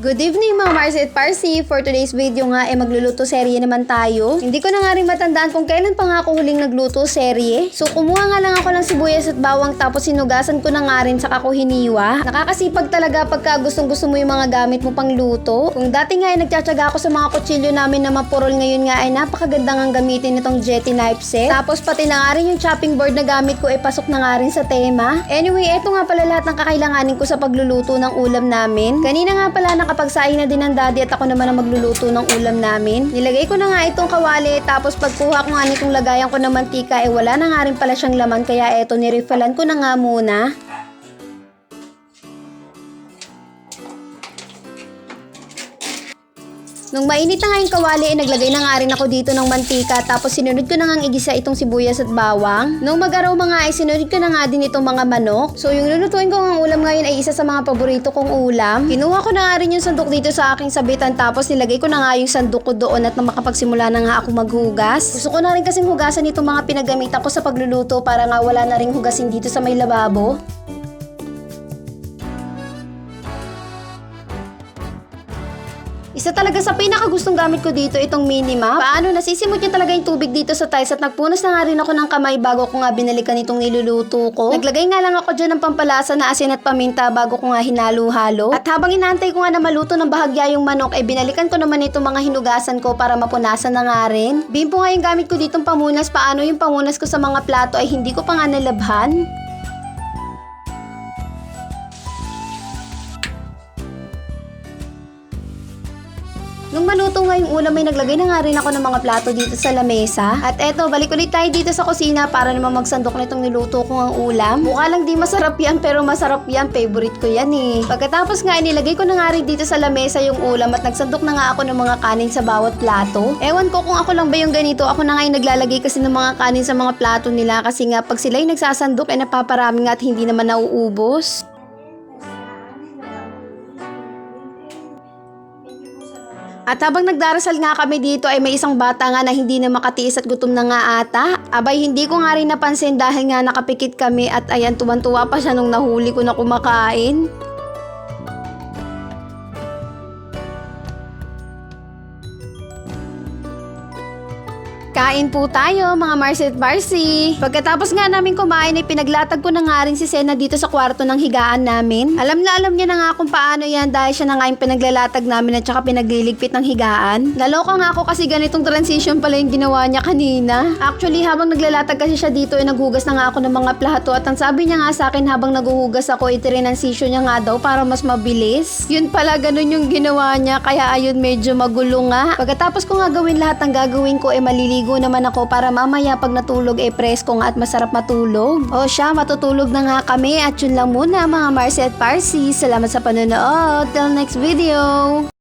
Good evening mga Marcy at Parsi. For today's video nga ay magluluto serye naman tayo. Hindi ko na nga rin matandaan kung kailan pa nga ako huling nagluto serye. So kumuha nga lang ako ng sibuyas at bawang tapos sinugasan ko na nga rin saka ko hiniwa. Nakakasipag talaga pagka gustong gusto mo yung mga gamit mo pang luto. Kung dati nga ay nagtsatsaga ako sa mga kutsilyo namin na mapurol ngayon nga ay napakaganda nga gamitin itong Jetty knife set. Tapos pati na nga rin yung chopping board na gamit ko ay pasok na nga rin sa tema. Anyway, eto nga pala lahat ng kakailanganin ko sa pagluluto ng ulam namin. Kanina nga pala nakapagsaing na din ng daddy at ako naman ang magluluto ng ulam namin. Nilagay ko na nga itong kawali tapos pagkuha ko nga nitong lagayan ko ng mantika eh wala na nga rin pala siyang laman kaya eto nirefillan ko na nga muna. Nung mainit na nga yung kawali, eh, naglagay na nga rin ako dito ng mantika tapos sinunod ko na nga igisa itong sibuyas at bawang. Nung mag-araw mga ay sinunod ko na nga din itong mga manok. So yung lulutuin ko ng ulam ngayon ay isa sa mga paborito kong ulam. Kinuha ko na nga rin yung sandok dito sa aking sabitan tapos nilagay ko na nga yung sandok ko doon at nang makapagsimula na nga ako maghugas. Gusto ko na rin kasing hugasan itong mga pinagamitan ko sa pagluluto para nga wala na rin hugasin dito sa may lababo. Isa talaga sa pinakagustong gamit ko dito itong mini map. Paano nasisimot niya talaga yung tubig dito sa tiles at nagpunas na nga rin ako ng kamay bago ko nga binalikan itong niluluto ko. Naglagay nga lang ako dyan ng pampalasa na asin at paminta bago ko nga hinalo-halo. At habang inaantay ko nga na maluto ng bahagya yung manok, ay binalikan ko naman itong mga hinugasan ko para mapunasan na nga rin. Bimpo nga yung gamit ko ditong pamunas. Paano yung pamunas ko sa mga plato ay hindi ko pa nga nalabhan. Nung maluto nga yung ulam, may naglagay na nga rin ako ng mga plato dito sa lamesa. At eto, balik ulit tayo dito sa kusina para naman magsandok nitong niluto ko ang ulam. Mukha lang di masarap yan, pero masarap yan. Favorite ko yan eh. Pagkatapos nga, inilagay ko na nga rin dito sa lamesa yung ulam at nagsandok na nga ako ng mga kanin sa bawat plato. Ewan ko kung ako lang ba yung ganito. Ako na nga yung naglalagay kasi ng mga kanin sa mga plato nila kasi nga pag sila yung nagsasandok, ay napaparami nga at hindi naman nauubos. At habang nagdarasal nga kami dito ay may isang bata nga na hindi na makatiis at gutom na nga ata. Abay hindi ko nga rin napansin dahil nga nakapikit kami at ayan tuwan-tuwa pa siya nung nahuli ko na kumakain. Kain po tayo mga Marcy at Barcy. Pagkatapos nga namin kumain ay pinaglatag ko na nga rin si Sena dito sa kwarto ng higaan namin. Alam na alam niya na nga kung paano yan dahil siya na nga yung pinaglalatag namin at saka pinagliligpit ng higaan. Naloka nga ako kasi ganitong transition pala yung ginawa niya kanina. Actually habang naglalatag kasi siya dito ay naghugas na nga ako ng mga plato at ang sabi niya nga sa akin habang naghuhugas ako itrinansition niya nga daw para mas mabilis. Yun pala ganun yung ginawa niya kaya ayun medyo magulo nga. Pagkatapos ko nga gawin lahat ng gagawin ko ay maliligo naman ako para mamaya pag natulog ay presko nga at masarap matulog. O siya, matutulog na nga kami at yun lang muna mga Marcy at Parsi. Salamat sa panonood. Till next video!